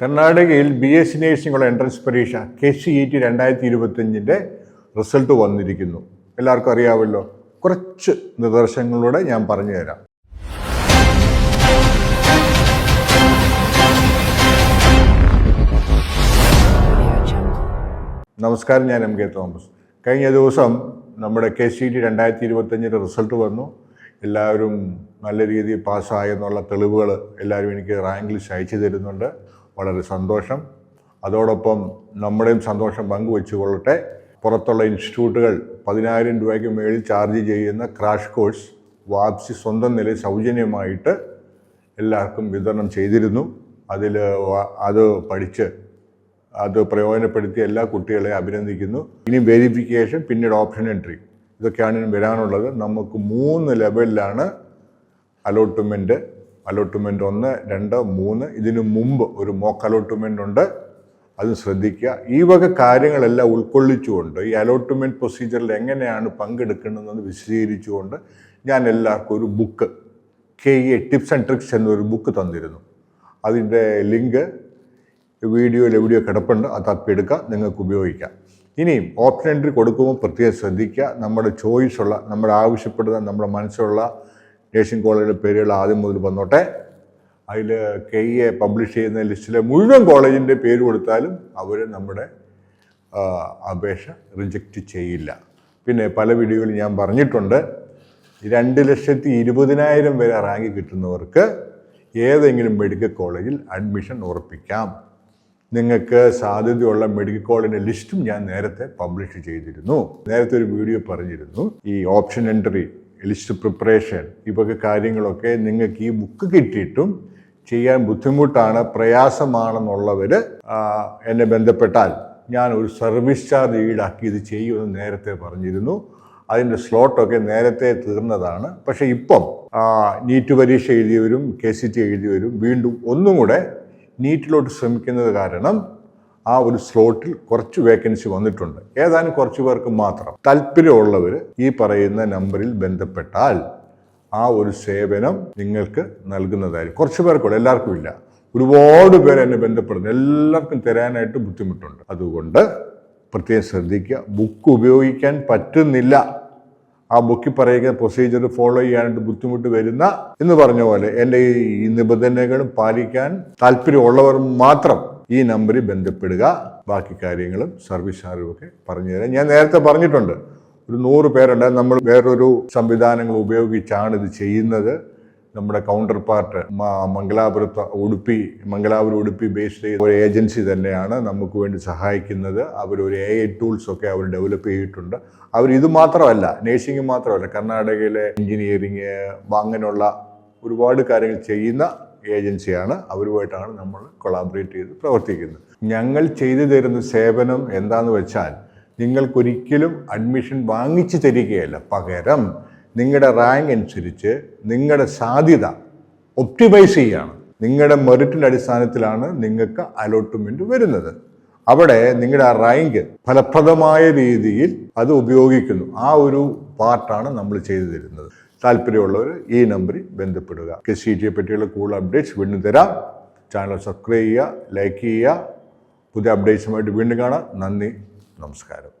കർണാടകയിൽ B S C നേഴ്സിംഗുള്ള entrance പരീക്ഷ കെ സി ഇ ടി രണ്ടായിരത്തി ഇരുപത്തഞ്ചിന്റെ റിസൾട്ട് വന്നിരിക്കുന്നു. എല്ലാവർക്കും അറിയാമല്ലോ? കുറച്ച് നിദർശനങ്ങളിലൂടെ ഞാൻ പറഞ്ഞു തരാം നമസ്കാരം ഞാൻ എം കെ തോമസ്. കഴിഞ്ഞ ദിവസം നമ്മുടെ കെ സി ടി രണ്ടായിരത്തി ഇരുപത്തഞ്ചിന്റെ റിസൾട്ട് വന്നു. എല്ലാവരും നല്ല രീതിയിൽ പാസ്സായെന്നുള്ള തെളിവുകൾ എല്ലാവരും എനിക്ക് റാങ്ക് ലിസ്റ്റ് അയച്ചു തരുന്നുണ്ട്. വളരെ സന്തോഷം. അതോടൊപ്പം നമ്മുടെയും സന്തോഷം പങ്കുവെച്ചുകൊള്ളട്ടെ. പുറത്തുള്ള ഇൻസ്റ്റിറ്റ്യൂട്ടുകൾ പതിനായിരം രൂപയ്ക്ക് മേളിൽ ചാർജ് ചെയ്യുന്ന ക്രാഷ് കോഴ്സ് വാപ്സി സ്വന്തം നിലയിൽ സൗജന്യമായിട്ട് എല്ലാവർക്കും വിതരണം ചെയ്തിരുന്നു. അതിൽ അത് പഠിച്ച് അത് പ്രയോജനപ്പെടുത്തി എല്ലാ കുട്ടികളെ അഭിനന്ദിക്കുന്നു. ഇനി വെരിഫിക്കേഷൻ പിന്നീട് ഓപ്ഷൻ എൻട്രി ഇതൊക്കെയാണ് ഇനി വരാനുള്ളത്. നമുക്ക് മൂന്ന് ലെവലിലാണ് അലോട്ട്മെന്റ് അലോട്ട്മെന്റ് ഒന്ന് രണ്ട് മൂന്ന്. ഇതിനു മുമ്പ് ഒരു മോക്ക് അലോട്ട്മെന്റ് ഉണ്ട്. അത് ശ്രദ്ധിക്കുക. ഈ വക കാര്യങ്ങളെല്ലാം ഉൾക്കൊള്ളിച്ചുകൊണ്ട് ഈ അലോട്ട്മെന്റ് പ്രൊസീജിയറിൽ എങ്ങനെയാണ് പങ്കെടുക്കേണ്ടതെന്ന് വിശദീകരിച്ചുകൊണ്ട് ഞാൻ എല്ലാവർക്കും ഒരു book K A tips and tricks എന്നൊരു ബുക്ക് തന്നിരുന്നു. അതിന്റെ ലിങ്ക് വീഡിയോയിൽ എവിടെയോ കിടപ്പുണ്ട്. അത് തപ്പിയെടുക്കുക നിങ്ങൾക്ക് ഉപയോഗിക്കാം. ഇനിയും ഓപ്ഷൻ എൻട്രി കൊടുക്കുമ്പോൾ പ്രത്യേകം ശ്രദ്ധിക്കുക. നമ്മുടെ ചോയ്സുള്ള നമ്മുടെ ആവശ്യപ്പെടുന്ന നമ്മുടെ മനസ്സിലുള്ള നേഴ്സിംഗ് കോളേജിലെ പേരുകൾ ആദ്യം മുതൽ വന്നോട്ടെ. അതിൽ കെ എ പബ്ലിഷ് ചെയ്യുന്ന ലിസ്റ്റിലെ മുഴുവൻ കോളേജിന്റെ പേര് കൊടുത്താലും അവർ നമ്മുടെ അപേക്ഷ റിജക്റ്റ് ചെയ്യില്ല. പിന്നെ പല വീഡിയോകളിൽ ഞാൻ പറഞ്ഞിട്ടുണ്ട്. രണ്ട് ലക്ഷത്തി ഇരുപതിനായിരം വരെ റാങ്ക് കിട്ടുന്നവർക്ക് ഏതെങ്കിലും മെഡിക്കൽ കോളേജിൽ അഡ്മിഷൻ ഉറപ്പിക്കാം. നിങ്ങൾക്ക് സാധ്യതയുള്ള മെഡിക്കൽ കോളേജിന്റെ ലിസ്റ്റും ഞാൻ നേരത്തെ പബ്ലിഷ് ചെയ്തിരുന്നു. നേരത്തെ ഒരു വീഡിയോ പറഞ്ഞിരുന്നു. ഈ ഓപ്ഷൻ എൻട്രി ലിസ്റ്റ് പ്രിപ്പറേഷൻ ഇവയൊക്കെ കാര്യങ്ങളൊക്കെ നിങ്ങൾക്ക് ഈ ബുക്ക് കിട്ടിയിട്ടും ചെയ്യാൻ ബുദ്ധിമുട്ടാണ് പ്രയാസമാണെന്നുള്ളവർ എന്നെ ബന്ധപ്പെട്ടാൽ ഞാൻ ഒരു സർവീസ് ചാർജ് ഈടാക്കി ഇത് ചെയ്യുമെന്ന് നേരത്തെ പറഞ്ഞിരുന്നു. അതിന്റെ സ്ലോട്ടൊക്കെ നേരത്തെ തീർന്നതാണ്. പക്ഷേ ഇപ്പം നീറ്റ് പരീക്ഷ എഴുതിയവരും കെ സി ടി എഴുതിയവരും വീണ്ടും ഒന്നും കൂടെ നീറ്റിലോട്ട് ശ്രമിക്കുന്നത് കാരണം ആ ഒരു സ്ലോട്ടിൽ കുറച്ച് വേക്കൻസി വന്നിട്ടുണ്ട്. ഏതാനും കുറച്ച് പേർക്ക് മാത്രം. താല്പര്യമുള്ളവർ ഈ പറയുന്ന നമ്പറിൽ ബന്ധപ്പെട്ടാൽ ആ ഒരു സേവനം നിങ്ങൾക്ക് നൽകുന്നതായിരിക്കും. കുറച്ച് പേർക്കുള്ളൂ എല്ലാവർക്കും ഇല്ല. ഒരുപാട് പേര് എന്നെ ബന്ധപ്പെടുന്നു. എല്ലാവർക്കും തരാനായിട്ട് ബുദ്ധിമുട്ടുണ്ട്. അതുകൊണ്ട് പ്രത്യേകം ശ്രദ്ധിക്കുക. ബുക്ക് ഉപയോഗിക്കാൻ പറ്റുന്നില്ല. ആ ബുക്കിൽ പറയുന്ന പ്രൊസീജിയർ ഫോളോ ചെയ്യാനായിട്ട് ബുദ്ധിമുട്ട് വരുന്ന എന്ന് പറഞ്ഞ പോലെ എന്റെ ഈ നിബന്ധനകളും പാലിക്കാൻ താല്പര്യമുള്ളവർ മാത്രം ഈ നമ്പറിൽ ബന്ധപ്പെടുക. ബാക്കി കാര്യങ്ങളും സർവീസ് ചാർജും ഒക്കെ പറഞ്ഞു തരാം. ഞാൻ നേരത്തെ പറഞ്ഞിട്ടുണ്ട് ഒരു നൂറ് പേരുണ്ട്. നമ്മൾ വേറൊരു സംവിധാനങ്ങൾ ഉപയോഗിച്ചാണ് ഇത് ചെയ്യുന്നത്. നമ്മുടെ കൗണ്ടർ പാർട്ട് മംഗലാപുരത്ത് ഉടുപ്പി മംഗലാപുരം ഉടുപ്പി ബേസ്ഡ് ചെയ്ത ഒരു ഏജൻസി തന്നെയാണ് നമുക്ക് വേണ്ടി സഹായിക്കുന്നത്. അവർ ഒരു എ ഐ ടൂൾസ് ഒക്കെ അവർ ഡെവലപ്പ് ചെയ്തിട്ടുണ്ട്. അവർ ഇത് മാത്രമല്ല നേഴ്സിംഗ് മാത്രമല്ല കർണാടകയിലെ എഞ്ചിനീയറിങ് അങ്ങനെയുള്ള ഒരുപാട് കാര്യങ്ങൾ ചെയ്യുന്ന ഏജൻസിയാണ്. അവരുമായിട്ടാണ് നമ്മൾ കൊളാബറേറ്റ് ചെയ്ത് പ്രവർത്തിക്കുന്നത്. ഞങ്ങൾ ചെയ്തു തരുന്ന സേവനം എന്താന്ന് വെച്ചാൽ നിങ്ങൾക്കൊരിക്കലും അഡ്മിഷൻ വാങ്ങിച്ചു തരികയല്ല. പകരം നിങ്ങളുടെ റാങ്ക് അനുസരിച്ച് നിങ്ങളുടെ സാധ്യത ഒപ്റ്റിമൈസ് ചെയ്യുകയാണ് നിങ്ങളുടെ മെറിറ്റിന്റെ അടിസ്ഥാനത്തിലാണ് നിങ്ങൾക്ക് അലോട്ട്മെന്റ് വരുന്നത്. അവിടെ നിങ്ങളുടെ ആ റാങ്ക് ഫലപ്രദമായ രീതിയിൽ അത് ഉപയോഗിക്കുന്നു. ആ ഒരു പാർട്ടാണ് നമ്മൾ ചെയ്തു തരുന്നത്. താല്പര്യമുള്ളവർ ഈ നമ്പറിൽ ബന്ധപ്പെടുക. കെ സി ജിയെ പറ്റിയുള്ള കൂടുതൽ അപ്ഡേറ്റ്സ് വീണ്ടും തരാം. ചാനൽ സബ്സ്ക്രൈബ് ചെയ്യുക ലൈക്ക് ചെയ്യുക. പുതിയ അപ്ഡേറ്റ്സുമായിട്ട് വീണ്ടും കാണാം. നന്ദി നമസ്കാരം.